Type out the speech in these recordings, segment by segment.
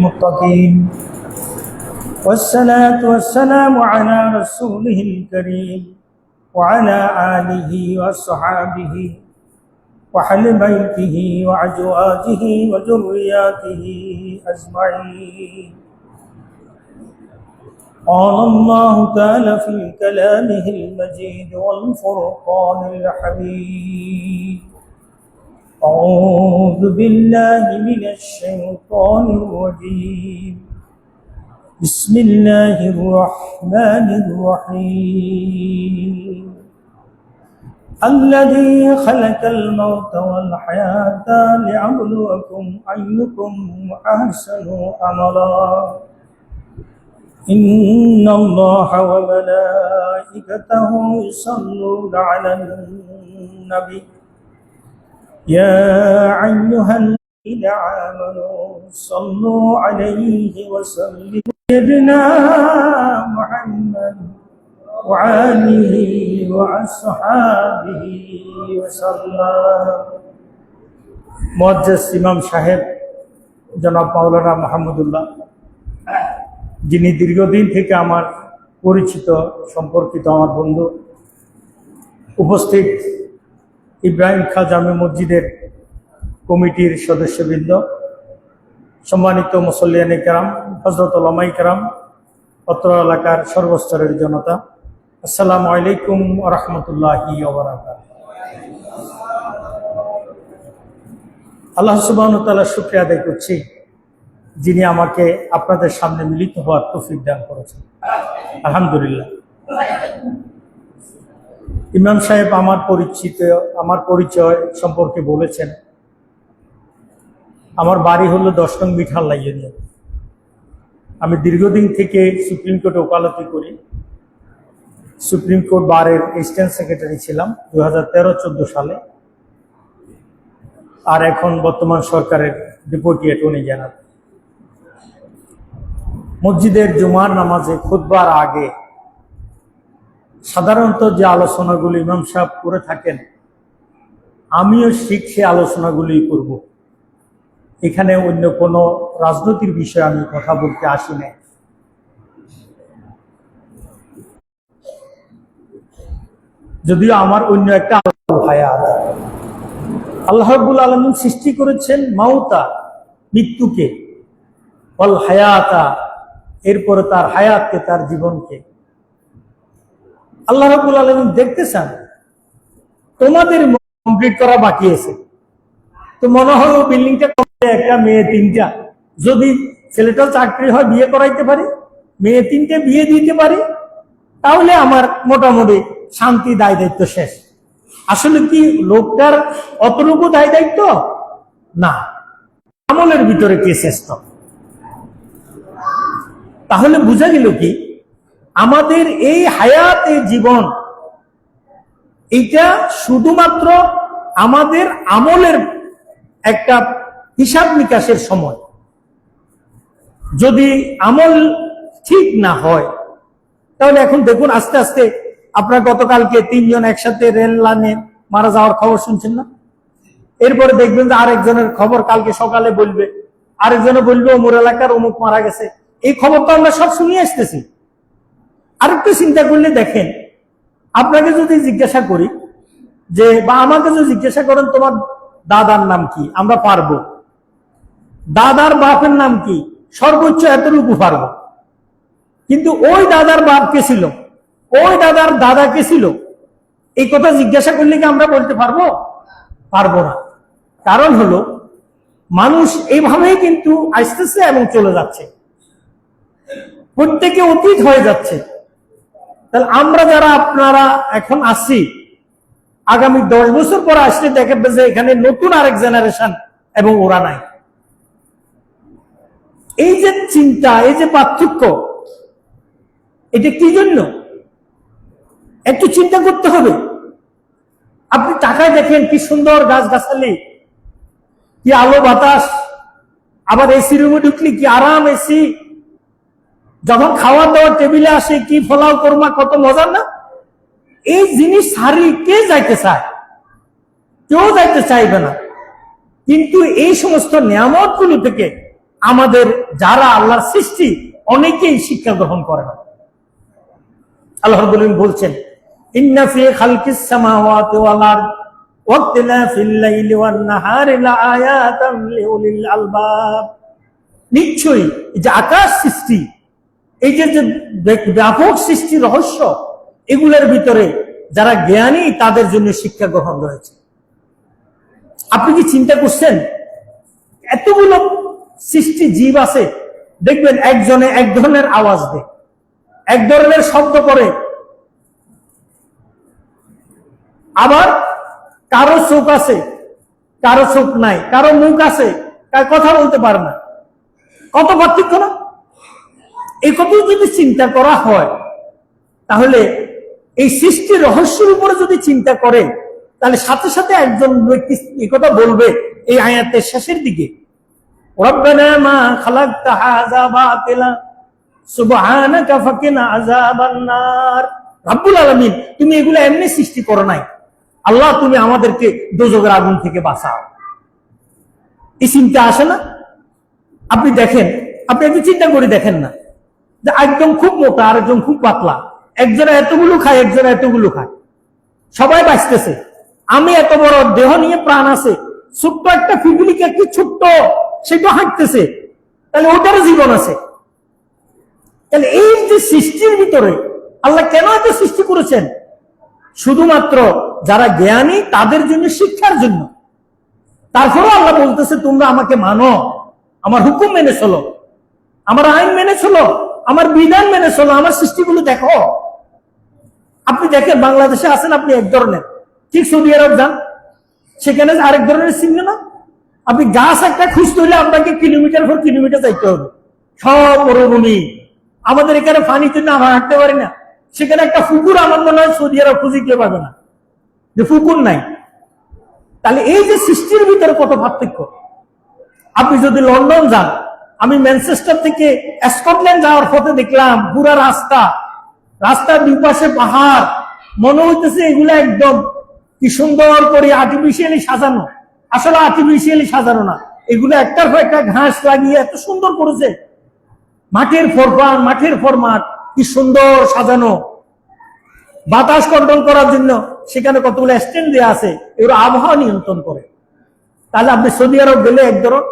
المتقين. والصلاة والسلام على رسوله الكريم وعلى آله وصحابه وحل بيته وأزواجه وذرياته أجمعين. قال الله تعالى في كلامه المجيد والفرقان الحميد. أعوذ بالله من الشيطان الرجيم. بسم الله الرحمن الرحيم. الذي خلق الموت والحياة ليبلوكم أيكم أحسن عملا. إن الله وملائكته يصلون على النبي. يا أيها الذين آمنوا صلوا عليه وسلموا سيدنا محمد وعاله وأصحابه وسلم মুআজ্জাজ ইমাম সাহেব জনাব মাওলানা মাহমুদুল্লাহ যিনি দীর্ঘদিন থেকে আমার পরিচিত সম্পর্কিত আমার বন্ধু উপস্থিত ইব্রাহিম খা জামে মসজিদের কমিটির সদস্যবৃন্দ, সম্মানিত মুসল্লিয়ান কেরাম হজরত ওলামাই কেরাম, অত্র এলাকার সর্বস্তরের জনতা, আসসালামু আলাইকুম রহমতুল্লাহি আল্লাহ সুবাহ তাল্লাহ শুক্রিয়া আদায় করছি যিনি আমাকে আপনাদের সামনে মিলিত হওয়ার তৌফিক দান করেছেন। আলহামদুলিল্লাহ। ইমাম সাহেব আমার পরিচিত, আমার পরিচয় সম্পর্কে বলেছেন। আমার বাড়ি হলো দশ নং মিঠাল লাইয়ে আমি দীর্ঘদিন থেকে সুপ্রিম কোর্টে ওকালতি করি। সুপ্রিম কোর্ট বারের এসিস্ট্যান্ট সেক্রেটারি ছিলাম দু হাজার সালে। আর এখন বর্তমান সরকারের ডেপুটি অ্যাটর্নি জেনারেল মসজিদের জুমার নামাজে খুদবার আগে সাধারণত যে আলোচনাগুলি ইমাম সাহেব করে থাকেন, আমিও ঠিক সে আলোচনাগুলি করব। এখানে অন্য কোনো রাজনৈতিক বিষয়ে আমি কথা বলতে আসি না যদিও আমার অন্য একটা হায়াত আল্লাহবুল আলমিন সৃষ্টি করেছেন মাউতা, মৃত্যুকে। অল হায়াতা, এরপরে তার হায়াতকে, তার জীবনকে। আল্লাহ রবুল আলমিন দেখতে চান। তোমাদের কমপ্লিট করা বাকি আছে। তো মনে হয় ও বিল্ডিংটা একটা মেয়ে তিনটা। যদি ছেলেটার চাকরি হয়, বিয়ে করাইতে পারি, মেয়ে তিনটে বিয়ে দিতে পারি, তাহলে আমার মোটামুটি শান্তি দায় দায়িত্ব শেষ। আসলে কি লোকটার অতটুকু দায় দায়িত্ব? না। আমলের ভিতরে কে শ্রেষ্ঠ? তাহলে বোঝা গেল কি আমাদের এই হায়াত এই জীবন এইটা শুধুমাত্র আমাদের আমলের একটা হিসাব নিকাশের সময়। যদি আমল ঠিক না হয়, তাহলে এখন দেখুন আস্তে আস্তে আপনার গতকালকে তিনজন একসাথে রেল লাইনে মারা যাওয়ার খবর শুনছেন না? এরপরে দেখবেন যে আরেকজনের খবর কালকে সকালে বলবে আরেকজনে বলবে, অমুর এলাকার অমুক মারা গেছে। এই খবর তো আমরা সব শুনিয়ে আসতেছি। আরেকটু চিন্তা করলে দেখেন, আপনাকে যদি জিজ্ঞাসা করি যে, বা আমাকে যদি জিজ্ঞাসা করেন তোমার দাদার নাম কি, আমরা পারব। দাদার বাপের নাম কি, সর্বোচ্চ এতটুকু পারব। কিন্তু ওই দাদার বাপ কে ছিল? ওই দাদার দাদা কে ছিল? এই কথা জিজ্ঞাসা করলে কি আমরা বলতে পারব? পারব না। কারণ হলো, মানুষ এইভাবেই কিন্তু আসতেছে এবং চলে যাচ্ছে। প্রত্যেকে অতীত হয়ে যাচ্ছে। তাহলে আমরা যারা আপনারা এখন আসছি আগামী দশ বছর পর আসলে দেখবে যে এখানে নতুন আরেক জেনারেশন এবং ওরা নাই। এই যে চিন্তা, এই যে পার্থক্য, এটা কি জন্য? একটু চিন্তা করতে হবে। আপনি টাকায় দেখেন কি সুন্দর গাছ গাছালি কি আলো বাতাস, আবার এসি রুমে ঢুকলি, কি আরাম এসি যখন খাওয়া দাওয়া টেবিলে আসে, কি ফলাও করমা, কত মজার না? এই জিনিস সারি কে যাইতে চায়? কেউ যাইতে চাইবে না। কিন্তু এই সমস্ত নিয়ামতগুলো থেকে আমাদের যারা আল্লাহর সৃষ্টি, অনেকেই শিক্ষা গ্রহণ করে না। আল্লাহ বলছেন নিশ্চয়ই যে আকাশ সৃষ্টি এই যে যে ব্যাপক সৃষ্টি রহস্য, এগুলোর ভিতরে যারা জ্ঞানী, তাদের জন্য শিক্ষা গ্রহণ রয়েছে। আপনি কি চিন্তা করছেন? এতগুলো সৃষ্টি জীব আছে, দেখবেন একজনে এক ধরনের আওয়াজ দেয়, এক ধরনের শব্দ করে। আবার কারও চোখ আছে, কারও চোখ নাই, কারও মুখ আছে কথা বলতে পারে না। কত পার্থক্য না? এই কত যদি চিন্তা করা হয়, তাহলে এই সৃষ্টির রহস্যের উপরে যদি চিন্তা করে তাহলে সাথে সাথে একজন ব্যক্তি এই কথা বলবে এই আয়াতের শেষের দিকে। তুমি এগুলো এমনি সৃষ্টি করো নাই। আল্লাহ, তুমি আমাদেরকে দোজকের আগুন থেকে বাঁচাও। এই চিন্তা আসে না? আপনি দেখেন, আপনি একটু চিন্তা করে দেখেন না। যে একজন খুব মোটা আর একজন খুব পাতলা। একজনে এতগুলো খায় একজনে এতগুলো খায়। সবাই বাঁচতেছে। আমি এত বড় দেহ নিয়ে প্রাণ আছে, ছোট্ট একটা ফিগুলিকে কি ছোট্ট? সেটা হাঁটতেছে। তাহলে ওটারও জীবন আছে। তাহলে এই যে সৃষ্টির ভিতরে আল্লাহ কেন এত সৃষ্টি করেছেন? শুধুমাত্র যারা জ্ঞানী, তাদের জন্য শিক্ষার জন্য। তারপরেও আল্লাহ বলতেছে, তোমরা আমাকে মানো। আমার হুকুম মেনে চলো। আমার আইন মেনে চলো। আমার বিধান মেনে চলো, আমার সৃষ্টিগুলো দেখো। আপনি দেখেন, বাংলাদেশে আছেন আপনি এক ধরনের। ঠিক সৌদি আরব যান, সেখানে আরেক ধরনের চিহ্ন না? আপনি গাছ একটা খুঁজতে হলে আপনাকে কিলোমিটার পর কিলোমিটার যাইতে হবে। সব মরুভূমি। আমাদের এখানে পানি জন্য আমরা হাঁটতে পারি না। সেখানে একটা ফুকুর আমার মনে হয় সৌদি আরব খুঁজে কেউ পাবে না। যে ফুকুর নাই। তাহলে এই যে সৃষ্টির ভিতরে কত পার্থক্য? আপনি যদি লন্ডন যান আমি ম্যানচেস্টার থেকে স্কটল্যান্ড যাওয়ার পথে দেখলাম পুরা রাস্তা। রাস্তার দুই পাশে পাহাড়। মনে হইতেছে এগুলো একদম কি সুন্দর করে আর্টিফিশিয়ালি সাজানো। আসলে আর্টিফিশিয়ালি সাজানো না। এগুলো একটার পর একটা ঘাস লাগিয়ে এত সুন্দর করেছে। মাঠের ফরফান মাঠের ফরমাট কি সুন্দর সাজানো। বাতাস কন্ট্রোল করার জন্য সেখানে কতগুলো স্ট্যান্ড দেওয়া আছে, এগুলো আবহাওয়া নিয়ন্ত্রণ করে। তাহলে আপনি সৌদি আরব গেলে এক ধরন,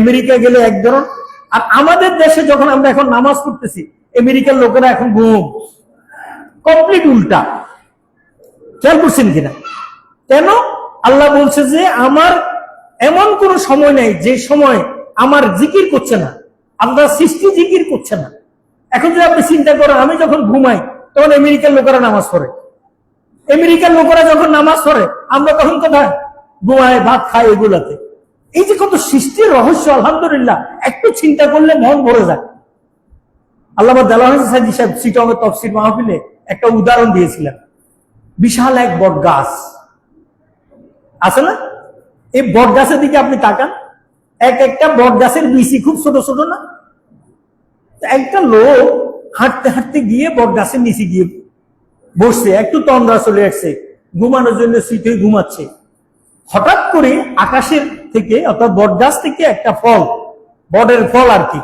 আমেরিকা গেলে এক ধরন আর আমাদের দেশে যখন আমরা এখন নামাজ পড়তেছি, আমেরিকার লোকেরা এখন ঘুম। কমপ্লিট উল্টা। খেয়াল করছেন কিনা? কেন? আল্লাহ বলছে যে, আমার এমন কোন সময় নেই যে সময় আমার জিকির করছে না। আল্লাহ সৃষ্টি জিকির করছে না। এখন যদি আপনি চিন্তা করেন, আমি যখন ঘুমাই, তখন আমেরিকার লোকেরা নামাজ পড়ে। আমেরিকার লোকেরা যখন নামাজ পড়ে, আমরা তখন কোথায়? ঘুমায়, ভাত খাই এগুলাতে এই যে কত সৃষ্টির রহস্য, আলহামদুলিল্লাহ, একটু চিন্তা করলে মন ভরে যায়। আল্লাহ দালাহ সাহেব সিটমের তফসির মাহফিলে একটা উদাহরণ দিয়েছিলেন। বিশাল এক বট গাছ আছে না? এই বট গাছের দিকে আপনি তাকান। এক একটা বট গাছের বিচি খুব ছোট ছোট না? একটা লোক হাঁটতে হাঁটতে গিয়ে বট গাছের নিচে গিয়ে বসছে, একটু তন্দ্রা চলে আসছে, ঘুমানোর জন্য সিটে ঘুমাচ্ছে। হঠাৎ করে আকাশের থেকে অর্থাৎ বট গাছ থেকে একটা ফল, বটের ফল আর কি,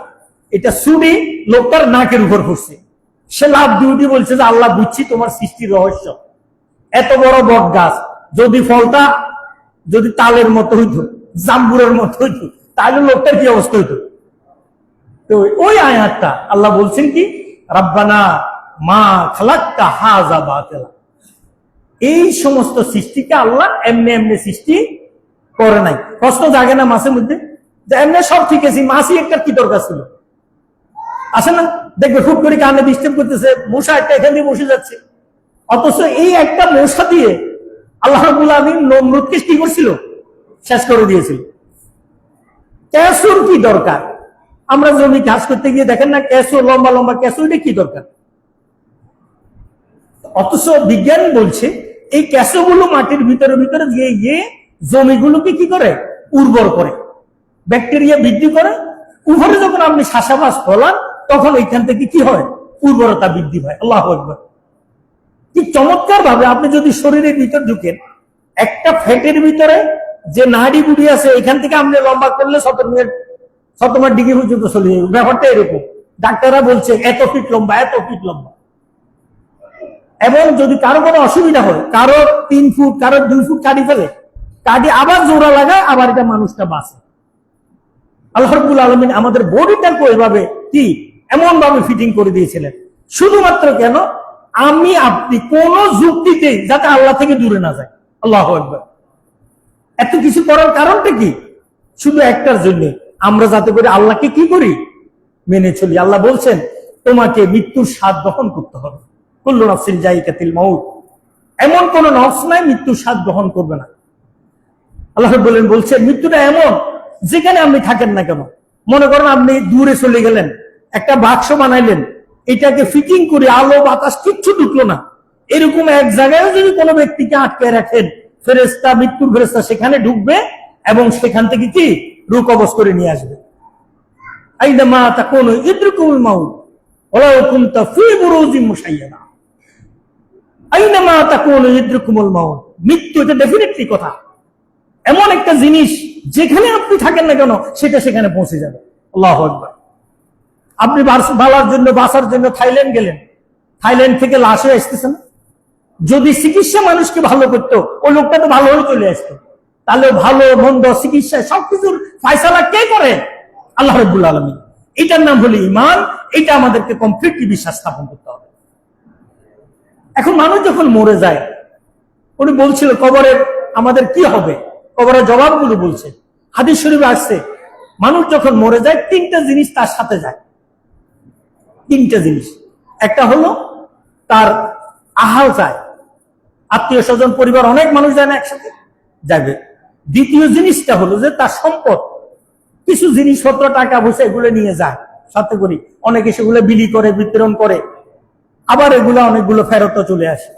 এটা সুড়ে লোকটার নাকের উপর পড়ছে সে লাভ ডিউটি বলছে যে, আল্লাহ বুঝছি তোমার সৃষ্টির রহস্য। এত বড় বট গাছ, যদি ফলটা যদি তালের মতো হইতো, জাম্বুরের মতো হইতো, তাহলে লোকটার কি অবস্থা হইতো? তো ওই আয়াতটা আল্লাহ বলছেন কি, রাব্বানা মা খালাক্তা হাজা বাতিলা। এই সমস্ত সৃষ্টিকে আল্লাহ এমনি এমনি সৃষ্টি করে নাই। প্রশ্ন জাগে না মাসের মধ্যে। এমনি সব ঠিক আছে, মাসি একটা কি দরকার ছিল? আসে না? দেখবে খুব করে কানে ডিস্টার্ব করতেছে, মশা একটা এখান দিয়ে বসে যাচ্ছে। অথচ এই একটা মশা দিয়ে আল্লাহ রাবুল নমরুদকে কি করছিল? শেষ করে দিয়েছিল। ক্যাসুর কি দরকার? আমরা জমি চাষ করতে গিয়ে দেখেন না ক্যাসো লম্বা লম্বা ক্যাসো কি দরকার? অথচ বিজ্ঞান বলছে, এই ক্যাসোগুলো মাটির ভিতরে ভিতরে গিয়ে গিয়ে জমিগুলোকে কি করে? উর্বর করে। ব্যাকটেরিয়া বৃদ্ধি করে। উপরে যখন আপনি শাসাবাস ফলান, তখন এইখান থেকে কি হয়? উর্বরতা বৃদ্ধি হয় আল্লাহ একবার কি চমৎকার ভাবে আপনি যদি শরীরের ভিতর ঢুকেন, একটা ফ্যাটের ভিতরে যে নাড়ি বুড়ি আছে, এখান থেকে আপনি লম্বা করলে সতেরো মিনিট ডিগ্রি পর্যন্ত চলে যাবে। ব্যাপারটা এরকম। ডাক্তাররা বলছে, এত ফিট লম্বা, এত ফিট লম্বা। এবং যদি কারও কোনো অসুবিধা হয়, কারও তিন ফুট, কারও দুই ফুট কাটি ফেলে কাটি আবার জোড়া লাগায়, আবার এটা মানুষটা বাঁচে। আল্লাহ রব্বুল আলমিন আমাদের বডিটাকে ওইভাবে কি? এমন ভাবে ফিটিং করে দিয়েছিলেন। শুধুমাত্র কেন? আমি, আপনি কোন যুক্তিতেই যাতে আল্লাহ থেকে দূরে না যায়। আল্লাহ এত কিছু করার কারণটা কি? শুধু একটার জন্য। আমরা যাতে করে আল্লাহকে কি করি? মেনে চলি। আল্লাহ বলছেন, তোমাকে মৃত্যুর স্বাদ গ্রহণ করতে হবে। কুল্লু নফসিন জাইকাতিল মাউত। এমন কোন নফস নাই, মৃত্যুর স্বাদ গ্রহণ করবে না। আল্লাহ বললেন বলছেন মৃত্যুটা এমন, যেখানে আপনি থাকেন না কেন? মনে করেন আপনি দূরে চলে গেলেন, একটা বাক্স বানাইলেন, এটাকে ফিটিং করে আলো, বাতাস কিচ্ছু ঢুকলো না। এরকম এক জায়গায় যদি কোনো ব্যক্তিকে আটকে রাখেন ফেরেস্তা মৃত্যুর ফেরেস্তা সেখানে ঢুকবে এবং সেখান থেকে কি? রূপ অবস করে নিয়ে আসবে। কোন ফি কোন মৃত্যু এটা ডেফিনেটলি কথা। এমন একটা জিনিস যেখানে আপনি থাকেন না কেন, সেটা সেখানে পৌঁছে যাবে। আল্লাহ একবার আপনি বালার জন্য, বাসার জন্য থাইল্যান্ড গেলেন। থাইল্যান্ড থেকে লাশে হয়ে আসতেছেন যদি চিকিৎসা মানুষকে ভালো করতো, ওই লোকটা তো ভালো হয়ে চলে আসতো। তাহলে ভালো, মন্দ, চিকিৎসা সবকিছুর ফায়সালা কে করে? আল্লাহ রব্বুল আলমী এটার নাম হলো ইমান এটা আমাদেরকে কমপ্লিটলি বিশ্বাস স্থাপন করতে হবে। এখন মানুষ যখন মরে যায়, উনি বলছিল কবরের আমাদের কি হবে? কবরের জবাবগুলো বলছে। হাদিস শরীফে আসছে, মানুষ যখন মরে যায়, তিনটা জিনিস তার সাথে যায়। তিনটা জিনিস। একটা হলো, তার আহাল যায় আত্মীয় স্বজন, পরিবার, অনেক মানুষ যায় না একসাথে যাবে। দ্বিতীয় জিনিসটা হলো যে, তার সম্পদ। কিছু জিনিসপত্র, টাকা পয়সা এগুলো নিয়ে যায়, সাথে করি। অনেকে সেগুলো বিলি করে, বিতরণ করে। আবার এগুলো, অনেকগুলো ফেরত চলে আসে।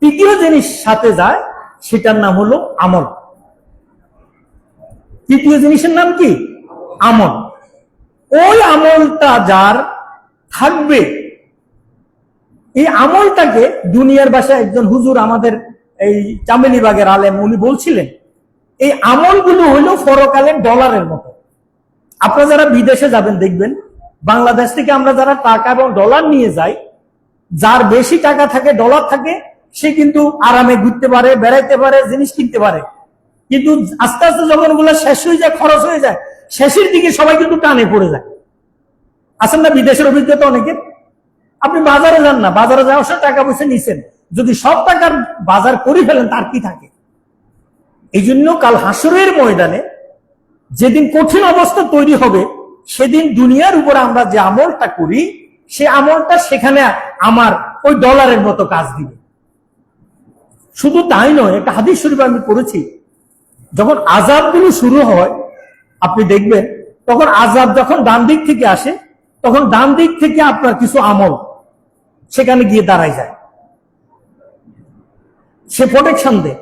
তৃতীয় জিনিস সাথে যায়, সেটার নাম হলো আমল। তৃতীয় জিনিসের নাম কি? আমল। ওই আমলটা যার থাকবে, এই আমলটাকে দুনিয়ার বাসায় একজন হুজুর আমাদের এই চামেলিবাগের আলেম উনি বলছিলেন, এই আমলগুলো হলো ফরকালের ডলারের মতো। আপনারা যারা বিদেশে যাবেন দেখবেন, বাংলাদেশ থেকে আমরা যারা টাকা এবং ডলার নিয়ে যাই, যার বেশি টাকা থাকে, ডলার থাকে, সে কিন্তু আরামে ঘুরতে পারে, বেড়াইতে পারে, জিনিস কিনতে পারে। কিন্তু আস্তে আস্তে যখন ওগুলো শেষ হয়ে যায়, খরচ হয়ে যায়, শেষের দিকে সবাই কিন্তু টানে পড়ে যায়। আসেন না বিদেশের অভিজ্ঞতা অনেকের? আপনি বাজারে যান না, বাজারে যাওয়ার সময় টাকা পয়সা নিছেন। যদি সব টাকার বাজার করে ফেলেন, তার কি থাকে? এই জন্য কাল হাসরের ময়দানে যেদিন কঠিন অবস্থা তৈরি হবে, সেদিন দুনিয়ার উপরে আমরা যে আমলটা করি, সে আমলটা সেখানে আমার ওই ডলারের মতো কাজ দিবে। শুধু তাই নয়, একটা হাদিস শরীফ আমি পড়েছি যখন আজাবগুলো শুরু হয়, আপনি দেখবেন, তখন আজাব যখন ডান দিক থেকে আসে, তখন ডান দিক থেকে আপনার কিছু আমল সেখানে গিয়ে দাঁড়ায় যায়। সে প্রোটেকশন দেয়।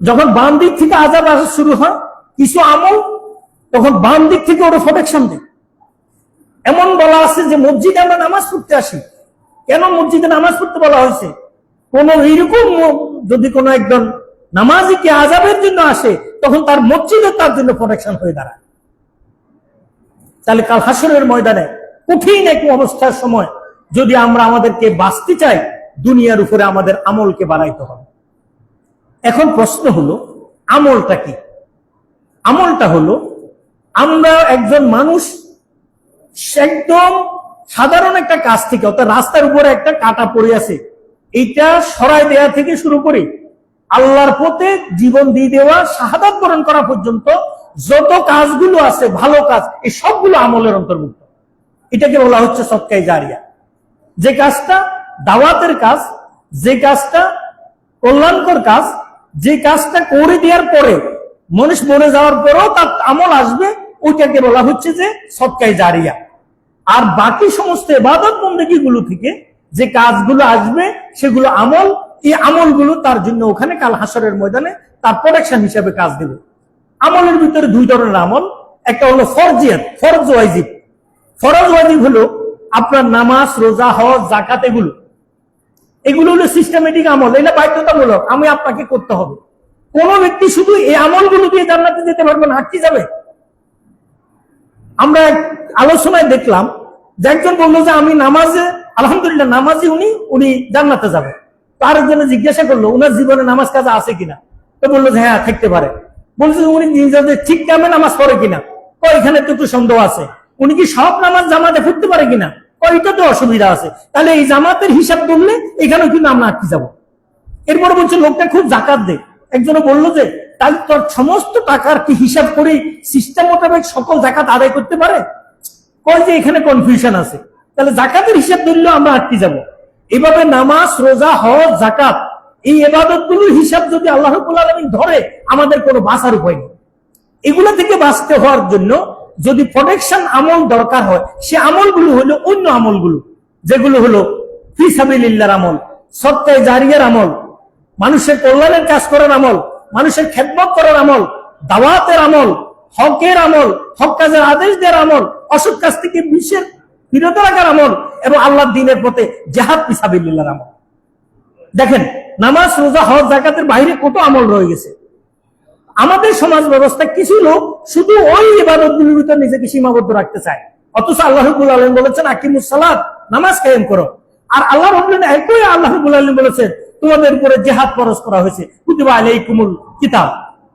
যখন বাম দিক থেকে আজাব আসা শুরু হয়, কিছু আমল তখন বাম দিক থেকে ওরা প্রোটেকশন দেয়। এমন বলা আছে যে মসজিদে আমরা নামাজ পড়তে আসি। কেন মসজিদে নামাজ পড়তে বলা হয়েছে? কোন এইরকম যদি কোনো একজন নামাজিকে আজাবের জন্য আসে? তখন তার মসজিদও তার জন্য প্রোটেকশন হয়ে দাঁড়ায়। তাহলে কাল হাসরের ময়দানে কঠিন এক অবস্থার সময় যদি আমরা আমাদেরকে বাঁচতে চাই, দুনিয়ার উপরে আমাদের আমলকে বাড়াইতে হবে। এখন প্রশ্ন হলো, আমলটা কি? আমলটা হলো, আমরা একজন মানুষ, একদম সাধারণ একটা কাজ থেকে, অর্থাৎ রাস্তার উপরে একটা কাটা পড়ে আছে, এইটা সরাই দেয়া থেকে শুরু করে আল্লাহর পথে জীবন দিয়ে দেওয়া, শাহাদাত বরণ করা পর্যন্ত যত কাজগুলো আছে, ভালো কাজ, এই সবগুলো আমলের অন্তর্ভুক্ত। এটাকে বলা হচ্ছে সৎকাই জারিয়া। যে কাজটা দাওয়াতের কাজ, যে কাজটা কল্যাণকর কাজ, যে কাজটা করে দেওয়ার পরে, মানুষ মরে যাওয়ার পরেও তার আমল আসবে, ওইটাকে বলা হচ্ছে যে সৎকাই জারিয়া। আর বাকি সমস্ত এবাদত বন্দী গুলো থেকে যে কাজগুলো আসবে, সেগুলো আমল এই আমলগুলো তার জন্য ওখানে কাল হাসরের ময়দানে তার প্রোটেকশন হিসাবে কাজ দেবে। আমলের ভিতরে দুই ধরনের আমল। একটা হলো ফরজিয়াত, ফরজ ওয়াজিব। ফরজ ওয়াজিব হলো আপনার নামাজ, রোজা, হজ জাকাত এগুলো। এগুলো হলো সিস্টেমেটিক আমল, এটা বাধ্যতামূলক, আমি আপনাকে করতে হবে। কোন ব্যক্তি শুধু এই আমলগুলো দিয়ে জান্নাতে যেতে পারবে না আর যাবে। আমরা আলোচনায় দেখলাম যে একজন বলল যে আমি নামাজে, আলহামদুলিল্লাহ নামাজি উনি উনি জান্নাতে যাবে। তো জন্য জিজ্ঞাসা করল উনার জীবনে নামাজ কাজা আছে কিনা? তো বলল যে হ্যাঁ থাকতে পারে। বলছে উনি নিজেদের ঠিক কামে নামাজ পড়ে কিনা? এখানে তো একটু সন্দেহ আছে। উনি কি সব নামাজ জামাতে পড়তে পারে কিনা? ও এটা তো অসুবিধা আছে। তাহলে এই জামাতের হিসাব করলে এখানেও কিন্তু আমরা আটকে যাব। এরপরে বলছে, লোকটা খুব জাকাত দে একজনে বলল যে তাহলে তোর সমস্ত টাকার কি হিসাব করে সিস্টেম মোতাবেক সকল জাকাত আদায় করতে পারে? কয় যে, এখানে কনফিউশন আছে। তাহলে জাকাতের হিসাব ধরলেও আমরা আটকে যাব। এভাবে নামাজ, রোজা, হজ জাকাত এই এবাদতগুলোর হিসাব যদি আল্লাহ আলমিন ধরে, আমাদের কোনো বাঁচার উপায় নেই। এগুলো থেকে বাঁচতে হওয়ার জন্য যদি প্রোটেকশন আমল দরকার হয়, সে আমলগুলো হলো অন্য আমলগুলো, যেগুলো হলো ফিসাবিল্লার আমল সত্যায় জারিয়ার আমল, মানুষের কল্যাণের কাজ করার আমল, মানুষের খেদমত করার আমল, দাওয়াতের আমল, হকের আমল, হক কাজের আদেশ দেওয়ার আমল, অসৎ কাজ থেকে বিশ্বের বিরত রাখার আমল এবং আল্লাহ দিনের পথে জেহাদ পিসাবিল্লার আমল। দেখেন, নামাজ, রোজা, হজ জাকাতের বাইরে কত আমল রয়ে গেছে। আমাদের সমাজ ব্যবস্থায় কিছু লোক শুধু ওই ইবাদত গুলির ভিতর নিজেকে সীমাবদ্ধ রাখতে চায়। অথচ আল্লাহ আলম বলেছেন আকিমুসালাদ নামাজ কায়েম করো। আর আল্লাহ রবুল একই আল্লাহ আলম বলেছেন, তোমাদের উপরে জেহাদ ফরজ করা হয়েছে। কুতিবা কিতাব।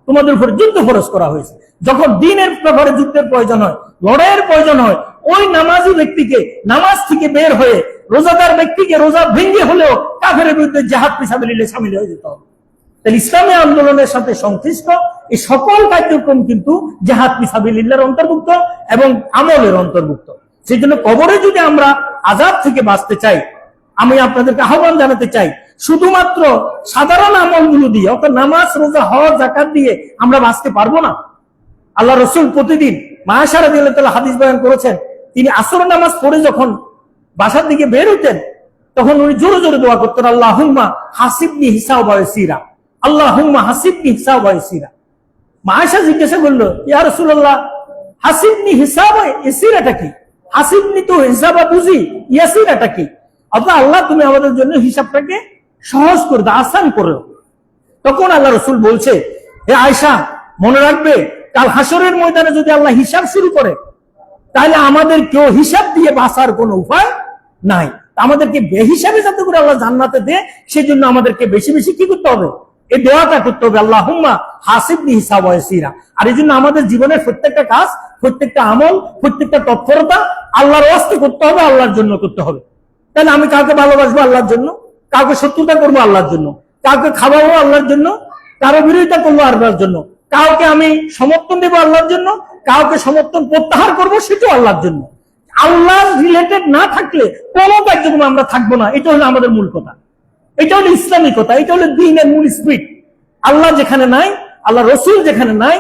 তোমাদের উপরে যুদ্ধ ফরজ করা হয়েছে। যখন দিনের ব্যাপারে যুদ্ধের প্রয়োজন হয়, লড়াইয়ের প্রয়োজন হয় ওই নামাজি ব্যক্তিকে, নামাজ থেকে বের হয়ে রোজাদার ব্যক্তিকে রোজা ভেঙে হলেও কাফের বিরুদ্ধে জেহাদ পিসাবে নিলে সামিল হয়ে যেতে। তাহলে ইসলামী আন্দোলনের সাথে সংশ্লিষ্ট এই সকল কার্যক্রম কিন্তু জেহাদ পিসাবিল্লার অন্তর্ভুক্ত এবং আমলের অন্তর্ভুক্ত। সেই জন্য কবরে যদি আমরা আজাদ থেকে বাঁচতে চাই, আমি আপনাদেরকে আহ্বান জানাতে চাই, শুধুমাত্র সাধারণ আমলগুলো দিয়ে, অর্থাৎ নামাজ, রোজা, হজ জাকাত দিয়ে আমরা বাঁচতে পারব না। আল্লাহ রসুল প্রতিদিন মায়াসারা দিল্লাহ হাদিস বয়ান করেছেন তিনি আসর নামাজ পড়ে যখন বাসার দিকে বের হতেন তখন উনি জোরে জোরে দোয়া করতেন আল্লাহ হুম্মা হাসিবনি হিসাব বয়সিরা আল্লাহ হুম্মা হাসিবনি হিসাব বয়সিরা মায়াসা জিজ্ঞাসা করল, ইয়া রসুল্লাহ হাসিবনি হিসাব এসিরাটা কি? হাসিবনি তো হিসাবা বুঝি, ইয়াসিরাটা কি? অর্থাৎ আল্লাহ তুমি আমাদের জন্য হিসাবটাকে সহজ করে দাও, আসান করো। তখন আল্লাহ রসুল বলছে, হে আয়সা মনে রাখবে, কাল হাসরের ময়দানে যদি আল্লাহ হিসাব শুরু করে তাহলে আমাদের কেউ হিসাব দিয়ে বাঁচার কোনো উপায় নাই। আমাদেরকে বেহিসাবে যাতে করে আল্লাহ জান্নাতে দে সেই জন্য আমাদেরকে বেশি বেশি কি করতে হবে? এই দোয়াটা করতে হবে আল্লাহ হুম্মা হাসিবনি হিসাব সিরা আর এই জন্য আমাদের জীবনের প্রত্যেকটা কাজ, প্রত্যেকটা আমল, প্রত্যেকটা তৎপরতা আল্লাহর ওয়াস্তে করতে হবে, আল্লাহর জন্য করতে হবে। তাহলে আমি কাউকে ভালোবাসবো আল্লাহর জন্য? কাউকে শত্রুতা করব আল্লাহর জন্য? কাউকে খাওয়াবো আল্লাহর জন্য? কারও বিরোধিতা করব আল্লাহর জন্য? কাউকে আমি সমর্থন দেবো আল্লাহর জন্য? কাউকে সমর্থন প্রত্যাহার করব সেটাও আল্লাহর জন্য। আল্লাহ রিলেটেড না থাকলে কোনো কার্যক্রম আমরা থাকব না। এটা হলো আমাদের মূল কথা। এটা হলো ইসলামী কথা। এটা হলো দিনের মূল স্পিড আল্লাহ যেখানে নাই, আল্লাহ রসুল যেখানে নাই,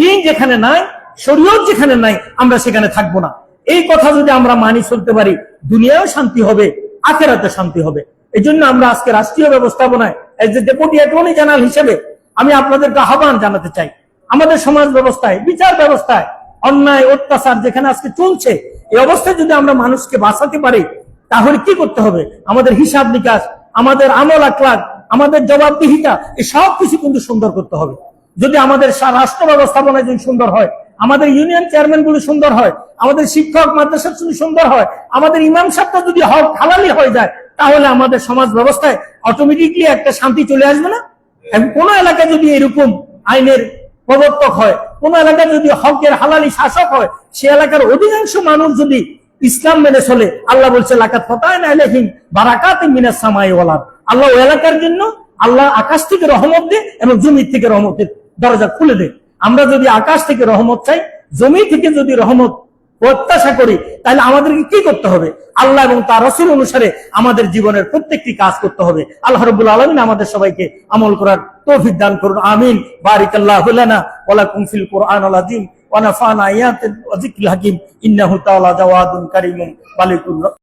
দিন যেখানে নাই, শরীয়ত যেখানে নাই, আমরা সেখানে থাকব না। এই কথা যদি আমরা মানি চলতে পারি, দুনিয়াও শান্তি হবে আখেরাতে শান্তি হবে। এই জন্য আমরা আজকে রাষ্ট্রীয় ব্যবস্থাপনায় as a deputy attorney general হিসেবে আমি আপনাদেরকে আহ্বান জানাতে চাই। আমাদের সমাজ ব্যবস্থায়, বিচার ব্যবস্থায়, অন্যায়, অত্যাচার যেখানে আজকে চলছে, এই অবস্থায় যদি আমরা মানুষকে বাঁচাতে পারি, তাহলে কি করতে হবে? আমাদের হিসাব নিকাশ, আমাদের আমল আকলাক আমাদের জবাবদিহিতা, এই সব কিছু কিন্তু সুন্দর করতে হবে। যদি আমাদের রাষ্ট্র ব্যবস্থাপনা যদি সুন্দর হয়, আমাদের ইউনিয়ন চেয়ারম্যানগুলো সুন্দর হয়, আমাদের শিক্ষক মাদ্রাসা যদি সুন্দর হয়, আমাদের ইমাম সাহেবটা যদি হক হালালি হয়ে যায়, তাহলে আমাদের সমাজ ব্যবস্থায় অটোমেটিকলি একটা শান্তি চলে আসবে না? এবং কোন এলাকায় যদি এরকম আইনের প্রবর্তক হয়। কোন এলাকায় যদি হকের হালালি শাসক হয়, সে এলাকার অধিকাংশ মানুষ যদি ইসলাম মেনে চলে, আল্লাহ বলছে লাকাত না আলাইহিম বারাকাত মিনাস সামাই আল্লাহ এলাকার জন্য আল্লাহ আকাশ থেকে রহমত দে এবং জমি থেকে রহমতের দরজা খুলে দে। আমরা যদি আকাশ থেকে রহমত চাই, জমি থেকে যদি রহমত প্রত্যাশা করি, তাহলে আমাদেরকে কি করতে হবে? আল্লাহ এবং তার রসুল অনুসারে আমাদের জীবনের প্রত্যেকটি কাজ করতে হবে। আল্লাহ রবুল আলমিন আমাদের সবাইকে আমল করার তৌফিক দান করুন, আমিন। বারিকাল্লাহ লানা কুমফিল কোরআন আলাজিম ওয়ানাফানা ইয়াতিল হাকিম। ইন্নাহু তাআলা